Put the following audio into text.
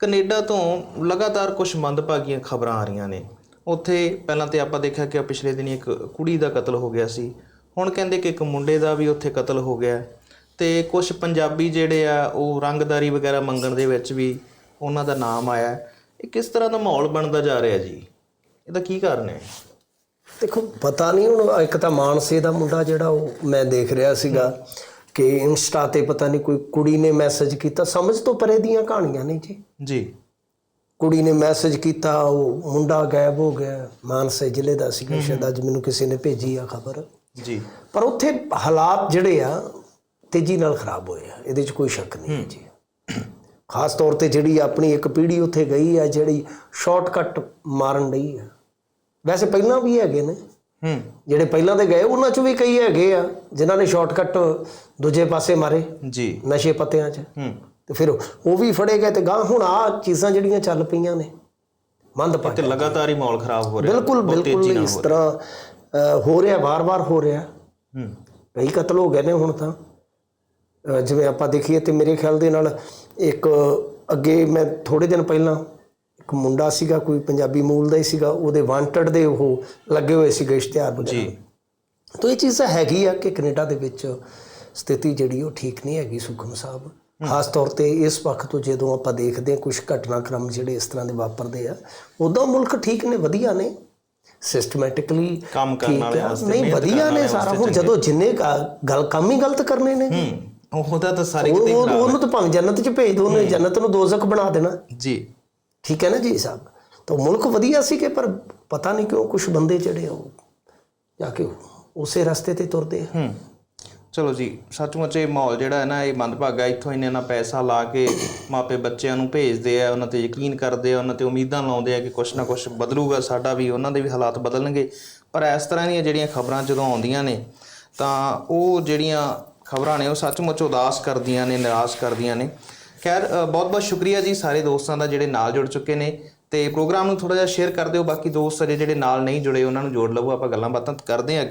Canada ਤੋਂ ਲਗਾਤਾਰ ਕੁਝ ਮੰਦਭਾਗੀਆਂ ਖਬਰਾਂ ਆ ਰਹੀਆਂ ਨੇ। ਉੱਥੇ ਪਹਿਲਾਂ ਤੇ ਆਪਾਂ ਦੇਖਿਆ ਕਿ ਪਿਛਲੇ ਦਿਨੀ ਇੱਕ ਕੁੜੀ ਦਾ ਕਤਲ ਹੋ ਗਿਆ ਸੀ। ਹੁਣ ਕਹਿੰਦੇ ਕਿ ਇੱਕ ਮੁੰਡੇ ਦਾ ਵੀ ਉੱਥੇ ਕਤਲ ਹੋ ਗਿਆ ਤੇ ਕੁਝ ਪੰਜਾਬੀ ਜਿਹੜੇ ਆ, ਉਹ ਰੰਗਦਾਰੀ ਵਗੈਰਾ ਮੰਗਣ ਦੇ ਵਿੱਚ ਵੀ ਉਹਨਾਂ ਦਾ ਨਾਮ ਆਇਆ ਇਹ ਕਿਸ ਤਰ੍ਹਾਂ ਦਾ ਮਾਹੌਲ ਬਣਦਾ ਜਾ ਰਿਹਾ ਜੀ? ਇਹਦਾ ਕੀ ਕਾਰਨ ਹੈ? ਦੇਖੋ, ਪਤਾ ਨਹੀਂ ਹੁਣ, ਇੱਕ ਤਾਂ ਮਾਨਸੇ ਦਾ ਮੁੰਡਾ ਜਿਹੜਾ ਉਹ ਮੈਂ ਦੇਖ ਰਿਹਾ ਸੀਗਾ। ਕਿ ਇੰਸਟਾ ਤੇ ਪਤਾ ਨਹੀਂ ਕੋਈ ਕੁੜੀ ਨੇ ਮੈਸੇਜ ਕੀਤਾ ਸਮਝ ਤੋਂ ਪਰੇ ਦੀਆਂ ਕਹਾਣੀਆਂ ਨੇ ਜੀ। ਜੀ। ਕੁੜੀ ਨੇ ਮੈਸੇਜ ਕੀਤਾ ਉਹ ਮੁੰਡਾ ਗਾਇਬ ਹੋ ਗਿਆ ਮਾਨਸੇ ਜ਼ਿਲ੍ਹੇ ਦਾ ਸੀਗਾ ਸ਼ਾਇਦ ਅੱਜ ਮੈਨੂੰ ਕਿਸੇ ਨੇ ਭੇਜੀ ਆ ਖਬਰ। ਜੀ। ਪਰ ਉੱਥੇ ਹਾਲਾਤ ਜਿਹੜੇ ਆ ਤੇਜ਼ੀ ਨਾਲ ਖਰਾਬ ਹੋਏ ਆ ਇਹਦੇ 'ਚ ਕੋਈ ਸ਼ੱਕ ਨਹੀਂ ਹੈ ਜੀ। ਖਾਸ ਤੌਰ ਤੇ ਜਿਹੜੀ ਆਪਣੀ ਇੱਕ ਪੀੜ੍ਹੀ ਉੱਥੇ ਗਈ ਆ ਜਿਹੜੀ ਸ਼ਾਰਟਕਟ ਮਾਰਨ ਲਈ ਆ। ਵੈਸੇ ਪਹਿਲਾਂ ਵੀ ਹੈਗੇ ਨੇ। ਹੂੰ। ਜਿਹੜੇ ਪਹਿਲਾਂ ਦੇ ਗਏ ਉਹਨਾਂ 'ਚੋਂ ਵੀ ਕਈ ਹੈਗੇ ਆ ਜਿਨ੍ਹਾਂ ਨੇ ਸ਼ਾਰਟਕਟ ਦੂਜੇ ਪਾਸੇ ਮਾਰੇ ਜੀ। ਨਸ਼ੇ ਪੱਤਿਆਂ 'ਚ। ਹੂੰ। ਤੇ ਫਿਰ ਉਹ ਵੀ ਫੜੇ ਗਏ ਤੇ ਗਾਂ ਹੁਣ ਆ ਚੀਜ਼ਾਂ ਜਿਹੜੀਆਂ ਚੱਲ ਪਈਆਂ ਨੇ ਮੰਦ ਪਾ ਤੇ ਲਗਾਤਾਰ ਹੀ ਮਾਹੌਲ ਖਰਾਬ ਹੋ ਰਿਹਾ ਬਿਲਕੁਲ ਬਿਲਕੁਲ ਇਸ ਤਰ੍ਹਾਂ ਹੋ ਰਿਹਾ ਵਾਰ-ਵਾਰ ਹੋ ਰਿਹਾ। ਹੂੰ। ਕਈ ਕਤਲ ਹੋ ਗਏ ਨੇ ਹੁਣ ਤਾਂ। ਜਿਵੇਂ ਆਪਾਂ ਦੇਖੀਏ ਤੇ ਮੇਰੇ ਖਿਆਲ ਦੇ ਨਾਲ ਇੱਕ ਅੱਗੇ ਮੈਂ ਥੋੜੇ ਦਿਨ ਪਹਿਲਾਂ ਇੱਕ ਮੁੰਡਾ ਸੀਗਾ ਕੋਈ ਪੰਜਾਬੀ ਮੂਲ ਦਾ ਹੀ ਸੀਗਾ ਉਹਦੇ ਵਾਂਟਡ ਦੇ ਉਹ ਲੱਗੇ ਹੋਏ ਸੀਗੇ ਇਸ਼ਤਿਹਾਰ ਵਗੈਰਾ। ਜੀ। ਤਾਂ ਇਹ ਚੀਜ਼ ਹੈਗੀ ਆ ਕਿ ਕੈਨੇਡਾ ਦੇ ਵਿੱਚ ਸਥਿਤੀ ਜਿਹੜੀ ਉਹ ਠੀਕ ਨਹੀਂ ਹੈਗੀ ਸੁਖਮ ਸਾਹਿਬ। ਖਾਸ ਤੌਰ ਤੇ ਇਸ ਪੱਖ ਤੋਂ ਜਦੋਂ ਆਪਾਂ ਦੇਖਦੇ ਹਾਂ ਕੁਝ ਘਟਨਾਕ੍ਰਮ ਜਿਹੜੇ ਇਸ ਤਰ੍ਹਾਂ ਦੇ ਵਾਪਰਦੇ ਆ ਉਦੋਂ ਮੁਲਕ ਠੀਕ ਨੇ ਵਧੀਆ ਨੇ। ਸਿਸਟਮੈਟਿਕਲੀ ਕੰਮ ਕਰਨ ਵਾਲੇ ਵਾਸਤੇ, ਨਹੀਂ ਵਧੀਆ ਨੇ ਸਾਰਾ। ਹੁਣ ਜਦੋਂ ਜਿੰਨੇ ਗੱਲ ਕੰਮ ਹੀ ਗਲਤ ਕਰਨੇ ਨੇ। ਉਹਦਾ ਤਾਂ ਸਾਰੇ ਕਿਤੇ ਉਹ- ਉਹਨੂੰ ਤਾਂ ਭਾਵੇਂ ਜੰਨਤ 'ਚ ਭੇਜ ਦੋ ਉਹਨੇ ਜੰਨਤ ਨੂੰ ਦੋਜ਼ਖ ਬਣਾ ਦੇਣਾ। ਜੀ। ਠੀਕ ਹੈ ਨਾ ਜੀ ਸਾਹਿਬ? ਤਾਂ ਮੁਲਕ ਵਧੀਆ ਸੀ ਕਿ ਪਰ ਪਤਾ ਨਹੀਂ ਕਿਉਂ ਕੁਝ ਬੰਦੇ ਜਿਹੜੇ ਉਹ ਜਾ ਕੇ ਉਸੇ ਰਸਤੇ ਤੇ ਤੁਰਦੇ ਆ। ਹੂੰ। ਚਲੋ ਜੀ, ਸੱਚਮੁੱਚ ਇਹ ਮਾਹੌਲ ਜਿਹੜਾ ਹੈ ਨਾ, ਇਹ ਮੰਦਭਾਗਾ ਇੱਥੋਂ ਇੰਨੇ ਨਾ ਪੈਸਾ ਲਾ ਕੇ ਮਾਪੇ ਬੱਚਿਆਂ ਨੂੰ ਭੇਜਦੇ ਆ, ਉਹਨਾਂ ਤੇ ਯਕੀਨ ਕਰਦੇ ਆ, ਉਹਨਾਂ ਤੇ ਉਮੀਦਾਂ ਲਾਉਂਦੇ ਆ ਕਿ ਕੁਛ ਨਾ ਕੁਛ ਬਦਲੂਗਾ, ਸਾਡਾ ਵੀ, ਉਹਨਾਂ ਦੇ ਵੀ ਹਾਲਾਤ ਬਦਲਣਗੇ। ਪਰ ਇਸ ਤਰ੍ਹਾਂ ਦੀਆਂ ਜਿਹੜੀਆਂ ਖਬਰਾਂ ਜਦੋਂ ਆਉਂਦੀਆਂ ਨੇ, ਤਾਂ ਉਹ ਜਿਹੜੀਆਂ ਖਬਰਾਂ ਨੇ, ਉਹ ਸੱਚਮੁੱਚ ਉਦਾਸ ਕਰਦੀਆਂ ਨੇ, ਨਿਰਾਸ਼ ਕਰਦੀਆਂ ਨੇ। ਖੈਰ ਬਹੁਤ ਬਹੁਤ ਸ਼ੁਕਰੀਆ ਜੀ ਸਾਰੇ ਦੋਸਤਾਂ ਦਾ ਜਿਹੜੇ ਨਾਲ ਜੁੜ ਚੁੱਕੇ ਨੇ ਤੇ ਪ੍ਰੋਗਰਾਮ ਨੂੰ ਥੋੜਾ ਜਿਹਾ ਸ਼ੇਅਰ ਕਰ ਦਿਓ, ਬਾਕੀ ਦੋਸਤ ਅਜੇ ਜਿਹੜੇ ਨਾਲ ਨਹੀਂ ਜੁੜੇ, ਉਹਨਾਂ ਨੂੰ ਜੋੜ ਲਵੋ, ਆਪਾਂ ਗੱਲਾਂ ਬਾਤਾਂ ਕਰਦੇ ਹਾਂ ਅੱਗੇ